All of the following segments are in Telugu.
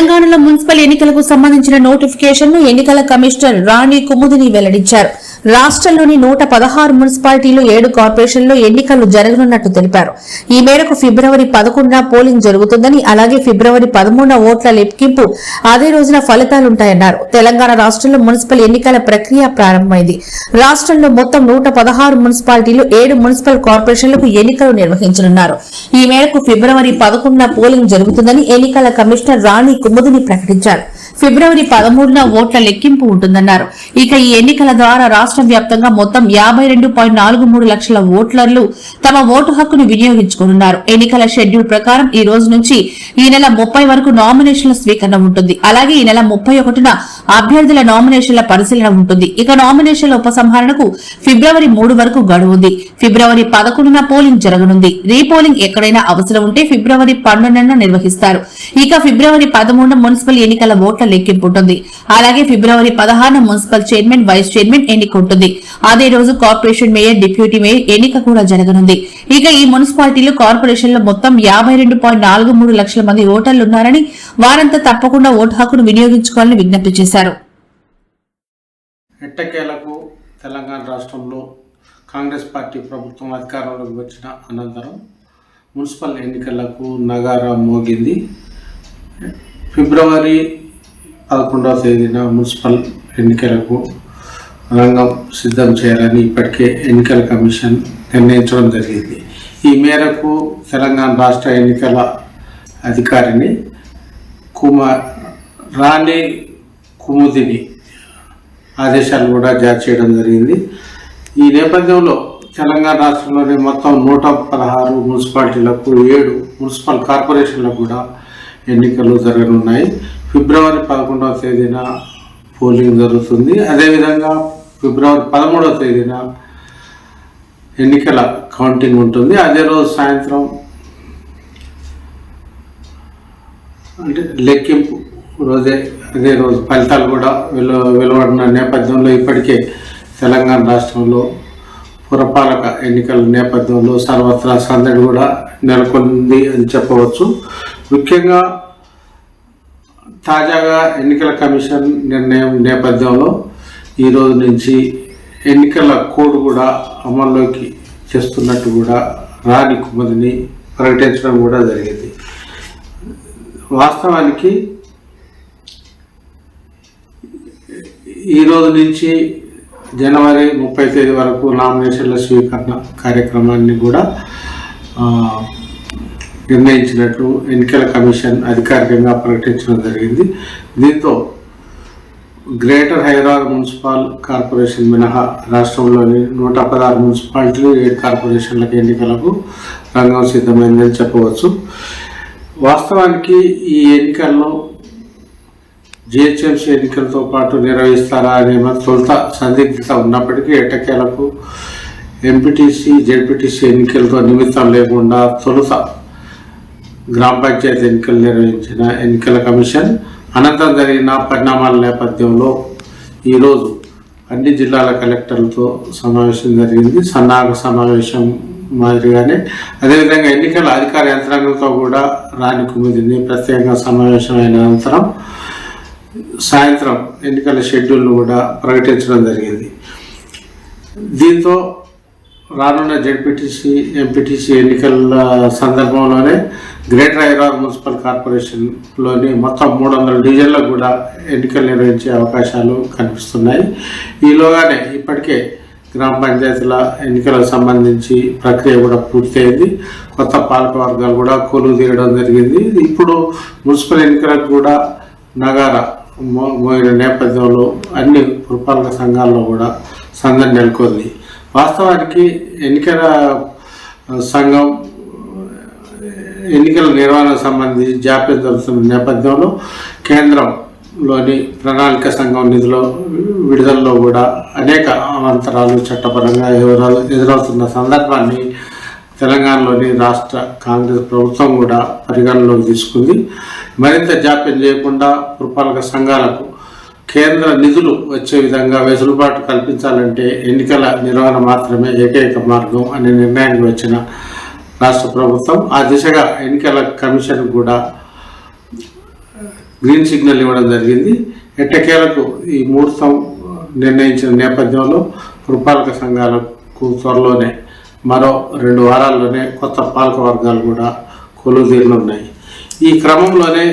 తెలంగాణలో మున్సిపల్ ఎన్నికలకు సంబంధించిన నోటిఫికేషన్ను ఎన్నికల కమిషనర్ రాణి కుముదిని వెల్లడించారు. రాష్ట్రంలోని నూట పదహారు మున్సిపాలిటీలు ఏడు కార్పొరేషన్లో ఎన్నికలు జరగనున్నట్టు తెలిపారు. ఈ మేరకు ఫిబ్రవరి పదకొండున పోలింగ్ జరుగుతుందని అలాగే ఫిబ్రవరి పదమూడున ఓట్ల లెక్కింపు అదే రోజున ఫలితాలుంటాయన్నారు. తెలంగాణ రాష్ట్రంలో మున్సిపల్ ఎన్నికల ప్రక్రియ ప్రారంభమైంది. రాష్ట్రంలో మొత్తం నూట పదహారు మున్సిపాలిటీలు ఏడు మున్సిపల్ కార్పొరేషన్లకు ఎన్నికలు నిర్వహించనున్నారు. ఈ మేరకు ఫిబ్రవరి పదకొండున పోలింగ్ జరుగుతుందని ఎన్నికల కమిషనర్ రాణి కుముదిని ప్రకటించారు. ఫిబ్రవరి పదమూడున ఓట్ల లెక్కింపు ఉంటుందన్నారు. ఇక ఈ ఎన్నికల ద్వారా రాష్ట్ర వ్యాప్తంగా మొత్తం యాభై రెండు పాయింట్ నాలుగు మూడు లక్షల ఓట్లర్లు తమ ఓటు హక్కును వినియోగించుకోనున్నారు. ఎన్నికల షెడ్యూల్ ప్రకారం ఈ రోజు నుంచి ఈ నెల ముప్పై వరకు నామినేషన్ల స్వీకరణ ఉంటుంది. అలాగే ఈ నెల ముప్పై ఒకటిన అభ్యర్థుల నామినేషన్ల పరిశీలన ఉంటుంది. ఇక నామినేషన్ల ఉపసంహరణకు ఫిబ్రవరి మూడు వరకు గడువు ఉంది ఫిబ్రవరి పదకొండున పోలింగ్ జరగనుంది. రీపోలింగ్ ఎక్కడైనా అవసరం ఉంటే ఫిబ్రవరి పన్నెండున నిర్వహిస్తారు. ఇక ఫిబ్రవరి పదమూడున మున్సిపల్ ఎన్నికల ఓట్ల లెక్కింపు ఉంటుంది అలాగే ఫిబ్రవరి పదహారున మున్సిపల్ చైర్మన్ వైస్ చైర్మన్ ఎన్నిక ఉంటుంది అదే రోజు కార్పొరేషన్ మేయర్ డిప్యూటీ మేయర్ ఎన్నిక కూడా జరగనుంది. ఇక ఈ మున్సిపాలిటీలు కార్పొరేషన్లో మొత్తం యాభై రెండు పాయింట్ నాలుగు మూడు లక్షల మంది ఓటర్లు ఉన్నారని వారంతా తప్పకుండా ఓటు హక్కును వినియోగించుకోవాలని విజ్ఞప్తి చేశారు. ఎట్టకేలకు తెలంగాణ రాష్ట్రంలో కాంగ్రెస్ పార్టీ ప్రభుత్వం అధికారంలోకి వచ్చిన అనంతరం మున్సిపల్ ఎన్నికలకు నగారా మోగింది. ఫిబ్రవరి పదకొండవ తేదీన మున్సిపల్ ఎన్నికలకు రంగం సిద్ధం చేయాలని ఇప్పటికే ఎన్నికల కమిషన్ నిర్ణయించడం జరిగింది. ఈ మేరకు తెలంగాణ రాష్ట్ర ఎన్నికల అధికారిని కుమార్ రాణి కుముదిని ఆదేశాలు కూడా జారీ చేయడం జరిగింది. ఈ నేపథ్యంలో తెలంగాణ రాష్ట్రంలోని మొత్తం నూట పదహారు మున్సిపాలిటీలకు ఏడు మున్సిపల్ కార్పొరేషన్లకు కూడా ఎన్నికలు జరగనున్నాయి. ఫిబ్రవరి పదకొండవ తేదీన పోలింగ్ జరుగుతుంది. అదేవిధంగా ఫిబ్రవరి పదమూడవ తేదీన ఎన్నికల కౌంటింగ్ ఉంటుంది. అదే రోజు సాయంత్రం అంటే లెక్కింపు రోజే అదే రోజు ఫలితాలు కూడా వెలు వెలువడిన నేపథ్యంలో ఇప్పటికే తెలంగాణ రాష్ట్రంలో పురపాలక ఎన్నికల నేపథ్యంలో సర్వత్రా సందడి కూడా నెలకొంది అని చెప్పవచ్చు. ముఖ్యంగా తాజాగా ఎన్నికల కమిషన్ నిర్ణయం నేపథ్యంలో ఈ రోజు నుంచి ఎన్నికల కోడ్ కూడా అమల్లోకి చేస్తున్నట్టు కూడా రాని కుమదిని ప్రకటించడం కూడా జరిగింది. వాస్తవానికి ఈ రోజు నుంచి జనవరి ముప్పై తేదీ వరకు నామినేషన్ల స్వీకరణ కార్యక్రమాన్ని కూడా నిర్ణయించినట్లు ఎన్నికల కమిషన్ అధికారికంగా ప్రకటించడం జరిగింది. దీంతో గ్రేటర్ హైదరాబాద్ మున్సిపల్ కార్పొరేషన్ మినహా రాష్ట్రంలోని నూట పదహారు మున్సిపాలిటీలు ఏడు కార్పొరేషన్లకు ఎన్నికలకు రంగం సిద్ధమైందని చెప్పవచ్చు. వాస్తవానికి ఈ ఎన్నికల్లో జిహెచ్ఎంసీ ఎన్నికలతో పాటు నిర్వహిస్తారా అనే తొలుత సందిగ్ధత ఉన్నప్పటికీ ఎట్టకేలకు ఎంపీటీసీ జెడ్పీటీసీ ఎన్నికలతో నిమిత్తం లేకుండా తొలుత గ్రామ పంచాయతీ ఎన్నికలు నిర్వహించిన ఎన్నికల కమిషన్ అనంతరం జరిగిన పరిణామాల నేపథ్యంలో ఈరోజు అన్ని జిల్లాల కలెక్టర్లతో సమావేశం జరిగింది. సన్నాహక సమావేశం మాదిరిగానే అదేవిధంగా ఎన్నికల అధికార యంత్రాంగంతో కూడా రాని కుమిదింది ప్రత్యేకంగా సమావేశమైన అనంతరం సాయంత్రం ఎన్నికల షెడ్యూల్ను కూడా ప్రకటించడం జరిగింది. దీంతో రానున్న జెడ్పీటీసీ ఎంపీటీసీ ఎన్నికల సందర్భంలోనే గ్రేటర్ హైదరాబాద్ మున్సిపల్ కార్పొరేషన్లోని మొత్తం మూడు వందల డివిజన్లకు కూడా ఎన్నికలు నిర్వహించే అవకాశాలు కనిపిస్తున్నాయి. ఈలోగానే ఇప్పటికే గ్రామ పంచాయతీల ఎన్నికలకు సంబంధించి ప్రక్రియ కూడా పూర్తయింది. కొత్త పాలక వర్గాలు కూడా కొలువు తీయడం జరిగింది. ఇప్పుడు మున్సిపల్ ఎన్నికలకు కూడా నగర మోయిన నేపథ్యంలో అన్ని పురపాలక సంఘాల్లో కూడా సందడి నెలకొంది. వాస్తవానికి ఎన్నికల సంఘం ఎన్నికల నిర్వహణ సంబంధించి జాప్యం జరుగుతున్న నేపథ్యంలో కేంద్రంలోని ప్రణాళిక సంఘం నిధుల విడుదలలో కూడా అనేక అవంతరాలు చట్టపరంగా ఎదురవు- ఎదురవుతున్న సందర్భాన్ని తెలంగాణలోని రాష్ట్ర కాంగ్రెస్ ప్రభుత్వం కూడా పరిగణలోకి తీసుకుంది. మరింత జాప్యం చేయకుండా పురపాలక సంఘాలకు కేంద్ర నిధులు వచ్చే విధంగా వెసులుబాటు కల్పించాలంటే ఎన్నికల నిర్వహణ మాత్రమే ఏకైక మార్గం అనే నిర్ణయానికి వచ్చిన రాష్ట్ర ప్రభుత్వం ఆ దిశగా ఎన్నికల కమిషన్ కూడా గ్రీన్ సిగ్నల్ ఇవ్వడం జరిగింది. ఎట్టకేలకు ఈ ముహూర్తం నిర్ణయించిన నేపథ్యంలో పురపాలక సంఘాలకు త్వరలోనే మరో రెండు వారాల్లోనే కొత్త పాలక వర్గాలు కూడా కొలుదీరనున్నాయి ఈ క్రమంలోనే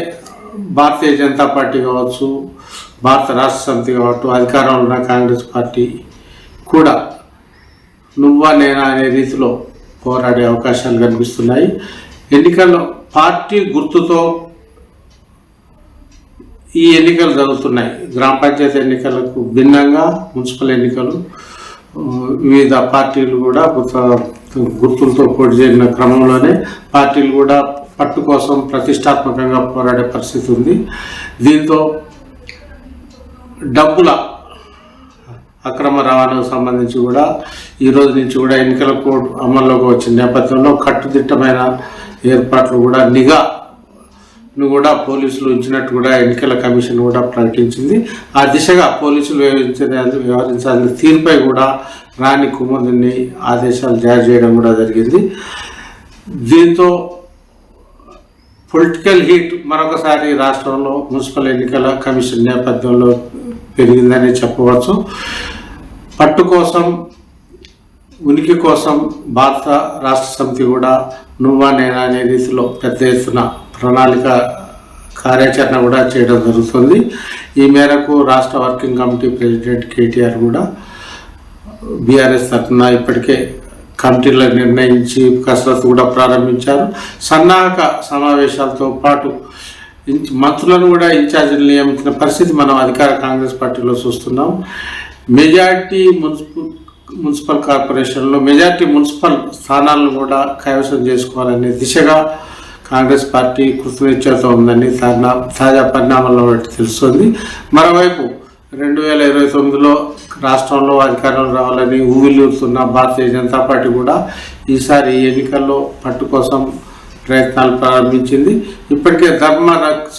భారతీయ జనతా పార్టీ కావచ్చు భారత రాష్ట్ర సమితి కావచ్చు అధికారంలో ఉన్న కాంగ్రెస్ పార్టీ కూడా నువ్వా నేనా అనే రీతిలో పోరాడే అవకాశాలు కనిపిస్తున్నాయి. ఎన్నికల్లో పార్టీ గుర్తుతో ఈ ఎన్నికలు జరుగుతున్నాయి. గ్రామ పంచాయతీ ఎన్నికలకు భిన్నంగా మున్సిపల్ ఎన్నికలు వివిధ పార్టీలు కూడా గుర్త- గుర్తులతో పోటీ చేరిన క్రమంలోనే పార్టీలు కూడా పట్టు కోసం ప్రతిష్టాత్మకంగా పోరాడే పరిస్థితి ఉంది. దీంతో డబ్బుల అక్రమ రవాణాకు సంబంధించి కూడా ఈ రోజు నుంచి కూడా ఎన్నికల కోడ్ అమల్లోకి వచ్చిన నేపథ్యంలో కట్టుదిట్టమైన ఏర్పాట్లు కూడా నిఘా ను కూడా పోలీసులు ఉంచినట్టు కూడా ఎన్నికల కమిషన్ కూడా ప్రకటించింది. ఆ దిశగా పోలీసులు వ్యవహరించిన వ్యవహరించాల్సిన తీరుపై కూడా రాణి కుమారుని ఆదేశాలు జారీ చేయడం కూడా జరిగింది. దీంతో పొలిటికల్ హీట్ మరొకసారి రాష్ట్రంలో మున్సిపల్ ఎన్నికల కమిషన్ నేపథ్యంలో పెరిగిందని చెప్పవచ్చు. పట్టు కోసం ఉనికి కోసం భారత రాష్ట్ర సమితి కూడా నువ్వా నేనా అనే రీతిలో పెద్ద ఎత్తున ప్రణాళిక కార్యాచరణ కూడా చేయడం జరుగుతుంది. ఈ మేరకు రాష్ట్ర వర్కింగ్ కమిటీ ప్రెసిడెంట్ కేటీఆర్ కూడా బీఆర్ఎస్ తరఫున ఇప్పటికే కమిటీలను నిర్ణయించి కసరత్తు కూడా ప్రారంభించారు. సన్నాహక సమావేశాలతో పాటు మంత్రులను కూడా ఇన్ఛార్జీలు నియమించిన పరిస్థితి మనం అధికార కాంగ్రెస్ పార్టీలో చూస్తున్నాం. మెజార్టీ మున్సిపల్ మున్సిపల్ కార్పొరేషన్లో మెజార్టీ మున్సిపల్ స్థానాలను కూడా కైవసం చేసుకోవాలనే దిశగా కాంగ్రెస్ పార్టీ కృతనిశ్చయతో ఉందని తాజా తాజా పరిణామాలను తెలుస్తుంది. మరోవైపు రెండు వేల ఇరవై తొమ్మిదిలో రాష్ట్రంలో అధికారంలో రావాలని ఊగిలూరుతున్న భారతీయ జనతా పార్టీ కూడా ఈసారి ఎన్నికల్లో పట్టు కోసం ప్రయత్నాలు ప్రారంభించింది. ఇప్పటికే ధర్మ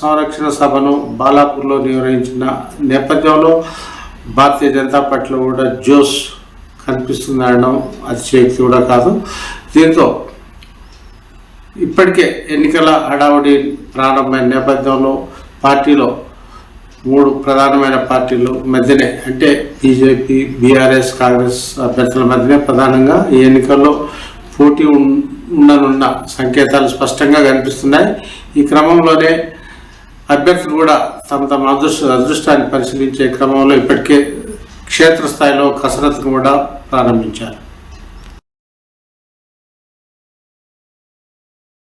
సంరక్షణ సభను బాలాపూర్లో నిర్వహించిన నేపథ్యంలో భారతీయ జనతా పార్టీలో కూడా జోష్ కనిపిస్తుంది అనడం అతిశయక్తి కూడా కాదు. దీంతో ఇప్పటికే ఎన్నికల హడావుడి ప్రారంభమైన నేపథ్యంలో పార్టీలో మూడు ప్రధానమైన పార్టీలు మధ్యనే అంటే బీజేపీ బీఆర్ఎస్ కాంగ్రెస్ అభ్యర్థుల మధ్యనే ప్రధానంగా ఈ ఎన్నికల్లో పోటీ ఉండనున్న సంకేతాలు స్పష్టంగా కనిపిస్తున్నాయి. ఈ క్రమంలోనే అభ్యర్థులు కూడా తమ తమ అదృష్ట అదృష్టాన్ని పరిశీలించే క్రమంలో ఇప్పటికే క్షేత్రస్థాయిలో కసరత్తును కూడా ప్రారంభించారు.